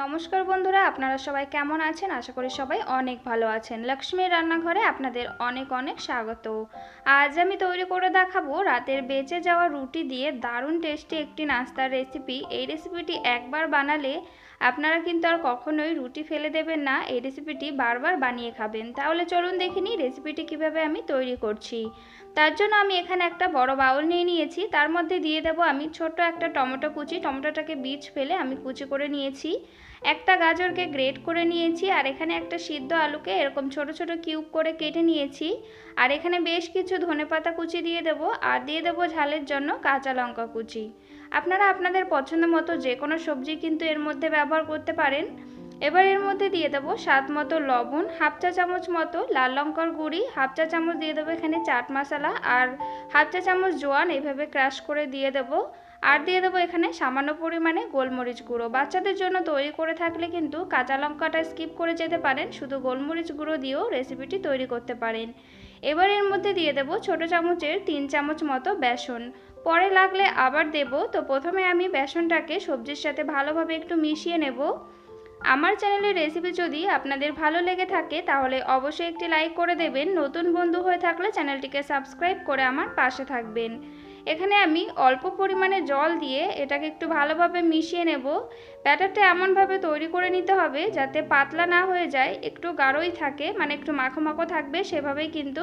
নমস্কার বন্ধুরা, আপনারা সবাই কেমন আছেন? আশা করি সবাই অনেক ভালো আছেন। লক্ষ্মীর রান্নাঘরে আপনাদের অনেক অনেক স্বাগত। আজ আমি তৈরি করে দেখাবো রাতের বেঁচে যাওয়া রুটি দিয়ে দারুণ টেস্টি একটি নাস্তার রেসিপি এই রেসিপিটি একবার বানালে আপনারা কিন্তু আর কখনোই রুটি ফেলে দেবেন না, এই রেসিপিটি বারবার বানিয়ে খাবেন। তাহলে চলুন দেখে নিই রেসিপিটি কীভাবে আমি তৈরি করছি। তার জন্য আমি এখানে একটা বড় বাউল নিয়ে নিয়েছি। তার মধ্যে দিয়ে দেবো আমি ছোট একটা টমেটো কুচি। টমেটোটাকে বীজ ফেলে আমি কুচি করে নিয়েছি। একটা গাজরকে গ্রেট করে নিয়েছি আর এখানে একটা সিদ্ধ আলুকে এরকম ছোট ছোট কিউব করে কেটে নিয়েছি। আর এখানে বেশ কিছু ধনেপাতা কুচি দিয়ে দেব। আর দিয়ে দেবো ঝালের জন্য কাঁচা লঙ্কা কুচি। আপনারা আপনাদের পছন্দ মতো যে কোনো সবজি কিন্তু এর মধ্যে ব্যবহার করতে পারেন। এবার এর মধ্যে দিয়ে দেবো স্বাদ মতো লবণ, হাফ চা চামচ মতো লাল লঙ্কার গুঁড়ি, হাফ চা চামচ দিয়ে দেবো এখানে চাট মশলা, আর হাফ চা চামচ জোয়ান এইভাবে ক্রাশ করে দিয়ে দেবো। আর দিয়ে দেবো এখানে সামান্য পরিমাণে গোলমরিচ গুঁড়ো। বাচ্চাদের জন্য তৈরি করে থাকলে কিন্তু কাঁচা লঙ্কাটা স্কিপ করে যেতে পারেন, শুধু গোলমরিচ গুঁড়ো দিয়েও রেসিপিটি তৈরি করতে পারেন। এবার এর মধ্যে দিয়ে দেবো ছোটো চামচের তিন চামচ মতো বেসন। পরে লাগলে আবার দেব। তো প্রথমে আমি বেসনটাকে সবজির সাথে ভালোভাবে একটু মিশিয়ে নেব। আমার চ্যানেলের রেসিপি যদি আপনাদের ভালো লেগে থাকে, তাহলে অবশ্যই একটি লাইক করে দেবেন। নতুন বন্ধু হয়ে থাকলে চ্যানেলটিকে সাবস্ক্রাইব করে আমার পাশে থাকবেন। এখানে আমি অল্প পরিমাণে জল দিয়ে এটাকে একটু ভালোভাবে মিশিয়ে নেব। ব্যাটারটা এমনভাবে তৈরি করে নিতে হবে যাতে পাতলা না হয়ে যায়, একটু গাঢ়ই থাকে মানে একটু মাখো মাখো থাকবে, সেভাবেই কিন্তু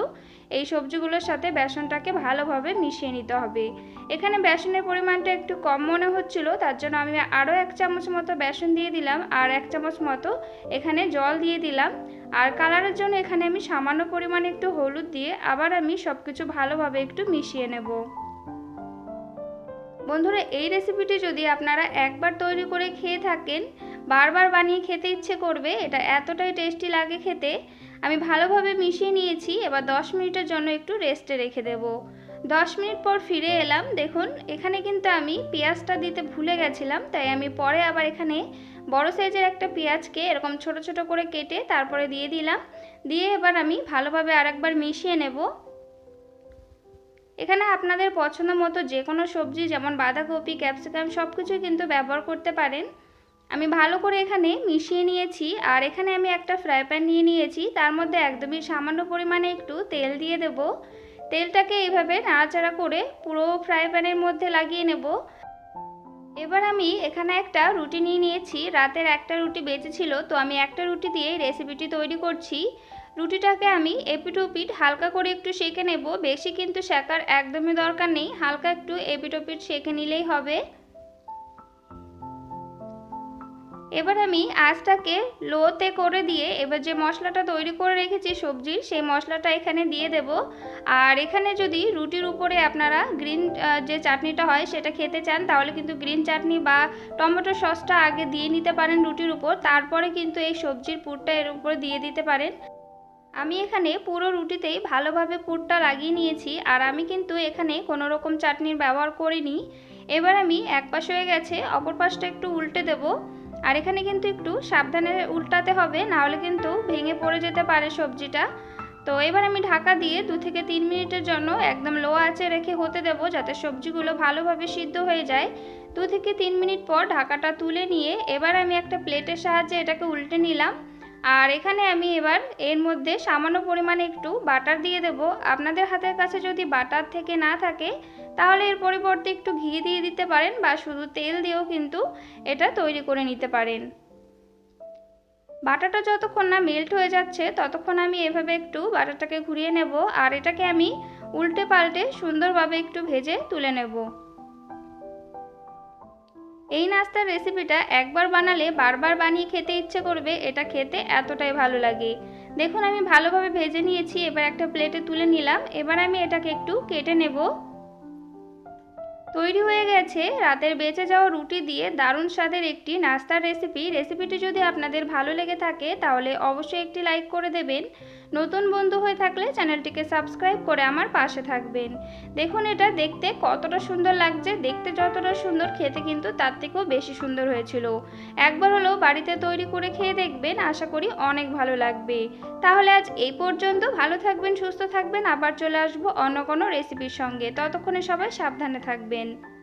এই সবজিগুলোর সাথে বেসনটাকে ভালোভাবে মিশিয়ে নিতে হবে। এখানে বেসনের পরিমাণটা একটু কম মনে হচ্ছিল, তার জন্য আমি আরও এক চামচ মতো বেসন দিয়ে দিলাম আর এক চামচ মতো এখানে জল দিয়ে দিলাম। আর কালারের জন্য এখানে আমি সামান্য পরিমাণে একটু হলুদ দিয়ে আবার আমি সব কিছু ভালোভাবে একটু মিশিয়ে নেব। বন্ধুরা, এই রেসিপিটি যদি আপনারা একবার তৈরি করে খেয়ে থাকেন, বারবার বানিয়ে খেতে ইচ্ছে করবে, এটা এতটাই টেস্টি লাগে খেতে। আমি ভালোভাবে মিশিয়ে নিয়েছি, এবার 10 মিনিটের জন্য একটু রেস্টে রেখে দেব। 10 মিনিট পর ফিরে এলাম, দেখুন, এখানে কিন্তু আমি পেঁয়াজটা দিতে ভুলে গেছিলাম, তাই আমি পরে আবার এখানে বড় সাইজের একটা পেঁয়াজকে এরকম ছোট ছোট করে কেটে তারপরে দিয়ে দিলাম। দিয়ে এবার আমি ভালোভাবে আরেকবার মিশিয়ে নেব। এখানে আপনাদের পছন্দ মতো যে কোনো সবজি, যেমন বাঁধাকপি, ক্যাপসিকাম সব কিছুই কিন্তু ব্যবহার করতে পারেন। আমি ভালো করে এখানে মিশিয়ে নিয়েছি, আর এখানে আমি একটা ফ্রাই প্যান নিয়ে নিয়েছি। তার মধ্যে একদমই সামান্য পরিমাণে একটু তেল দিয়ে দেব। তেলটাকে এইভাবে নাড়াচাড়া করে পুরো ফ্রাই প্যানের মধ্যে লাগিয়ে নেব। এবার আমি এখানে একটা রুটি নিয়ে নিয়েছি। রাতের একটা রুটি বেঁচেছিল, তো আমি একটা রুটি দিয়ে রেসিপিটি তৈরি করছি। রুটিটাকে আমি এপিট ওপিট হালকা করে একটু সেঁকে নেব। বেশি কিন্তু শেখার একদমই দরকার নেই। হালকা একটু এপিট ওপিট সেঁকে নিলেই হবে। এবার আমি আঁচটাকে লোতে করে দিয়ে এবার যে মশলাটা তৈরি করে রেখেছি সবজির, সেই মশলাটা এখানে দিয়ে দেব। আর এখানে যদি রুটির উপরে আপনারা গ্রিন যে চাটনিটা হয় সেটা খেতে চান, তাহলে কিন্তু গ্রিন চাটনি বা টমেটো সসটা আগে দিয়ে নিতে পারেন রুটির উপর। তারপরে কিন্তু এই সবজির পুরটা এর উপরে দিয়ে দিতে পারেন। আমি এখানে পুরো রুটিতেই ভালোভাবে পুরটা লাগিয়ে নিয়েছি আর আমি কিন্তু এখানে কোনো রকম চাটনির ব্যবহার করিনি। এবার আমি এক পাশ হয়ে গেছে, অপর পাশটা একটু উল্টে দেব। আর এখানে কিন্তু একটু সাবধানে উল্টাতে হবে, নাহলে কিন্তু ভেঙে পড়ে যেতে পারে সবজিটা। তো এবার আমি ঢাকা দিয়ে দু থেকে তিন মিনিটের জন্য একদম লো আঁচে রেখে হতে দেব, যাতে সবজিগুলো ভালোভাবে সিদ্ধ হয়ে যায়। দু থেকে তিন মিনিট পর ঢাকাটা তুলে নিয়ে এবার আমি একটা প্লেটের সাহায্যে এটাকে উল্টে নিলাম। আর এখানে আমি এবার এর মধ্যে সামান্য পরিমাণে একটু বাটার দিয়ে দেব। আপনাদের হাতের কাছে যদি বাটার থেকে না থাকে, তাহলে এর পরিবর্তে একটু ঘি দিয়ে দিতে পারেন বা শুধু তেল দিয়েও কিন্তু এটা তৈরি করে নিতে পারেন। বাটারটা যতক্ষণ না মেল্ট হয়ে যাচ্ছে, ততক্ষণ আমি এভাবে একটু বাটারটাকে ঘুরিয়ে নেব। আর এটাকে আমি উল্টে পাল্টে সুন্দরভাবে একটু ভেজে তুলে নেব। এই নাস্তার রেসিপিটা একবার বানালে বারবার বানিয়ে খেতে ইচ্ছে করবে, এটা খেতে এতটাই ভালো লাগে। দেখুন, আমি ভালোভাবে ভেজে নিয়েছি, এবার একটা প্লেটে তুলে নিলাম, এবার আমি এটাকে একটু কেটে নেব। তৈরি হয়ে গেছে। রাতের বেঁচে যাওয়া রুটি দিয়ে দারুণ স্বাদের একটি নাস্তার রেসিপি রেসিপিটি যদি আপনাদের ভালো লেগে থাকে, তাহলে অবশ্যই একটি লাইক করে দেবেন। নতুন বন্ধু হয়ে থাকলে চ্যানেলটিকে সাবস্ক্রাইব করে আমার পাশে থাকবেন। দেখুন এটা দেখতে কতটা সুন্দর লাগছে। দেখতে যতটা সুন্দর, খেতে কিন্তু তার থেকেও বেশি সুন্দর হয়েছিল। একবার হলেও বাড়িতে তৈরি করে খেয়ে দেখবেন, আশা করি অনেক ভালো লাগবে। তাহলে আজ এই পর্যন্ত। ভালো থাকবেন, সুস্থ থাকবেন। আবার চলে আসব অন্য কোনো রেসিপির সঙ্গে। ততক্ষণে সবাই সাবধানে থাকবেন। And.